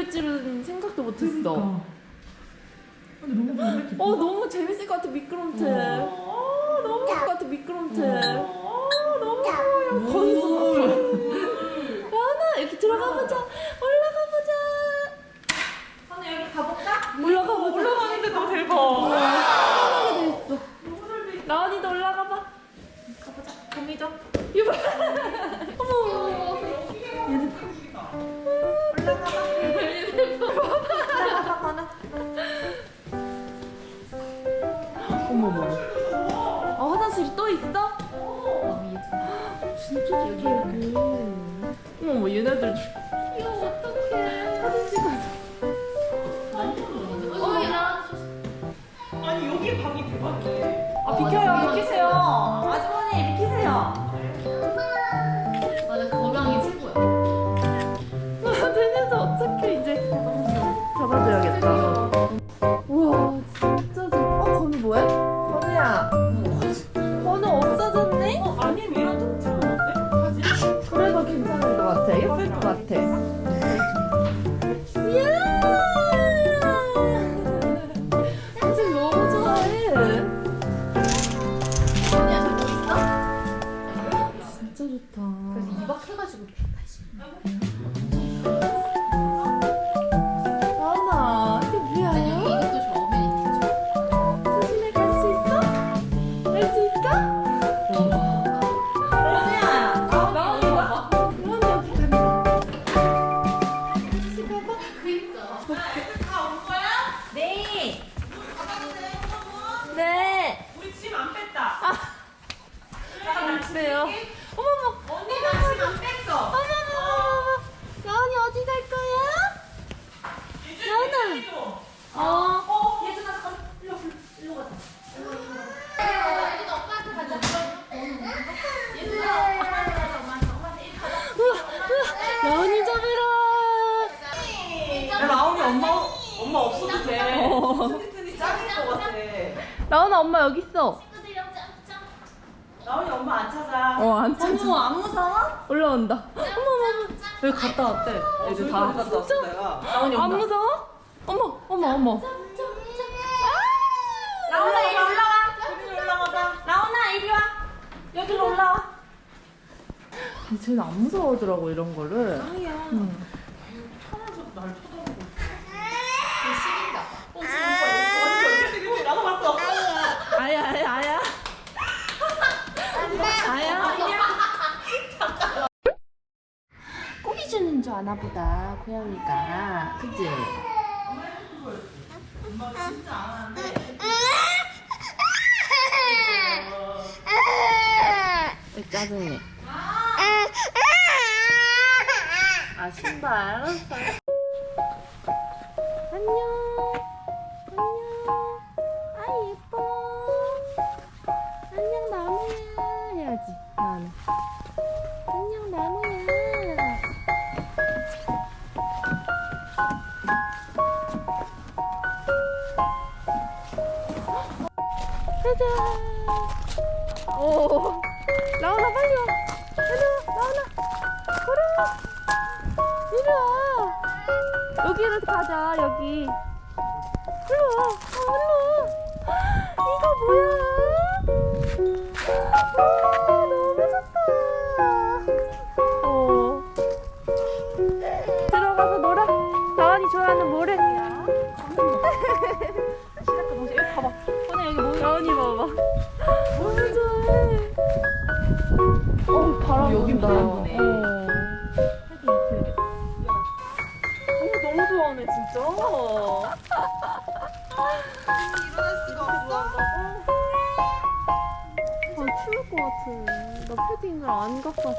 깊을 줄은 생각도 못했어. 근데 너무 좋은데? 어, 너무 재밌을 것 같아, 미끄럼틀. 어, 너무 좋을 것 같아, 미끄럼틀. 어, 너무 좋아요. 거기 진짜 좋다 여기. 어머 어머 얘네들 어. 스니트니 짱일 것 같아. 나은아 엄마 여기 있어. 친구들이랑 짱짱. 나온이 엄마 안 찾아. 어, 안 찾아. 어머 안 무서워? 올라온다. 어머머머. 여기 갔다 왔대. 얘들 다 갔다 왔어 내가. 나온이 안 무서워? 어머, 어머, 어머. 나온아 이리 올라와. 여기 올라가자. 나온아 이리 와. 여기로 올라와. 쟤는 안 무서워하더라고 이런 거를. 아니야. 응. 날 쳐다보고 있어. 그 시기인가 봐. 어 지금 오빠 완전 이렇게 생겼지? 나도 봤어. 아야, 아야, 아야. 아야. 고기 아나 보다 고양이가. 그지? 왜 짜증내? 아 신발 알았어. 짜잔. 오. 나오나 빨리 와. 와. 나오나. 걸어. 이리 와. 여기로 가자. 여기. 일로 와. 어, 일로 와. 이거 뭐야? 우와, 너무 좋다. 어. 들어가서 놀아. 나은이 좋아하는. 시작도 보세요. 여기 봐봐. 가운이 봐봐. 너무 좋아해. 어, 바람 여기 분다. 바람네 어. 어, 너무 좋아하네 진짜. 일어날 수가 없어. 아 추울 것 같은. 나 패딩을 안 갖고 왔어.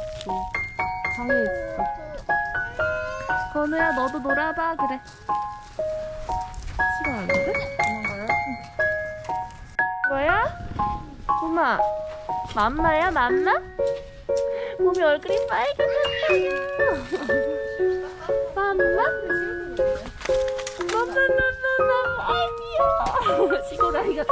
방에 있어. 건우야 너도 놀아봐 그래. 시간 안 돼? 엄마. 맘마야, 맘마? 몸이 얼굴이 빨개졌어요. 맘마? 맘마맘마맘 아이디어. 시골 아이 같아.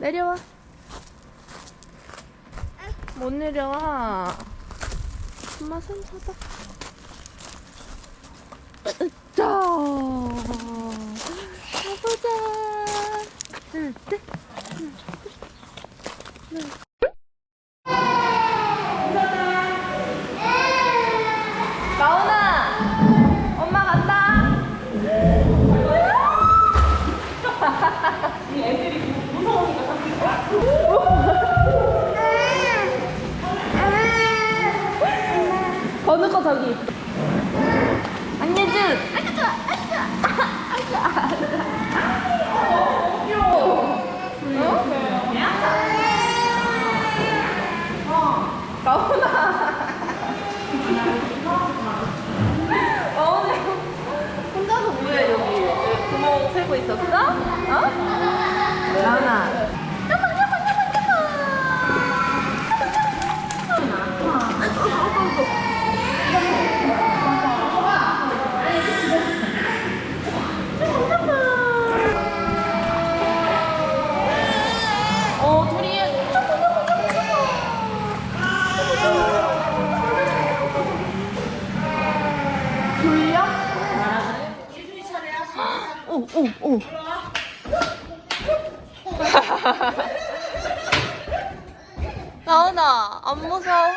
내려와. 못 내려와. 엄마 손 잡아. 자, 가 건우 거 저기. 안예준. 아주 좋아. 아주 좋아.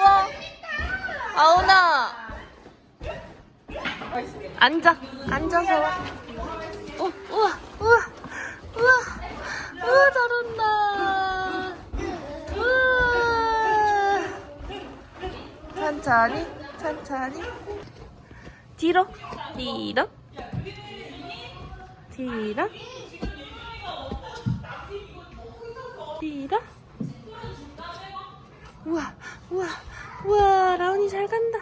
무서워? 아훈아. 앉아, 앉아서 와. 오, 우와, 우와, 우와, 우와, 잘한다. 우와. 천천히, 천천히. 뒤로, 뒤로. 뒤로. 뒤로. 우와, 우와, 잘 간다.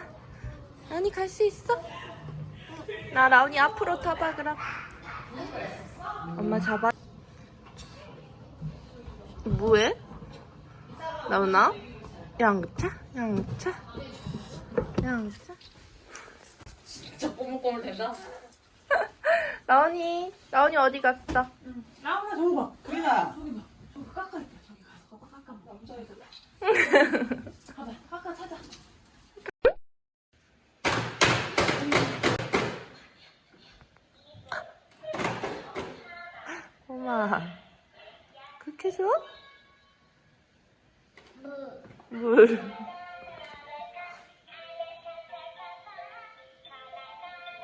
라온이 갈 수 있어? 나 라온이 앞으로 타봐, 그럼. 엄마 잡아. 뭐해? 라온아? 양차? 양차? 양차? 진짜 꼬물꼬물 된다. 라온이, 라온이 어디 갔어? 나훈아 저기 봐. 보이나? 저기 봐. 저기 깎아 있다. 저기 가서 깎아. 남자애들. 가봐. 깎아 찾아. 그렇게 좋아? 물.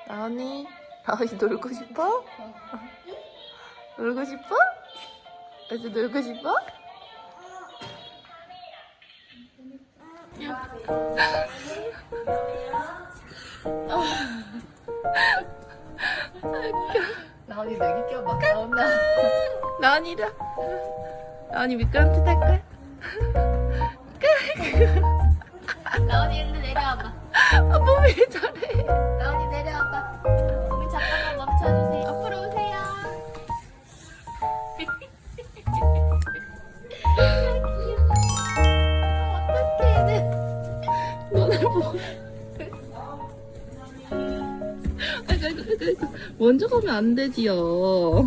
라온이, 라온이 놀고 싶어? 놀고 싶어? 그래서 놀고 싶어? 나 은이 내기 껴봐. 나온나. 라온이라. 라온이 미끄럼틀 탈 거야? 먼저 가면 안 되지요.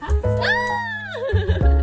아!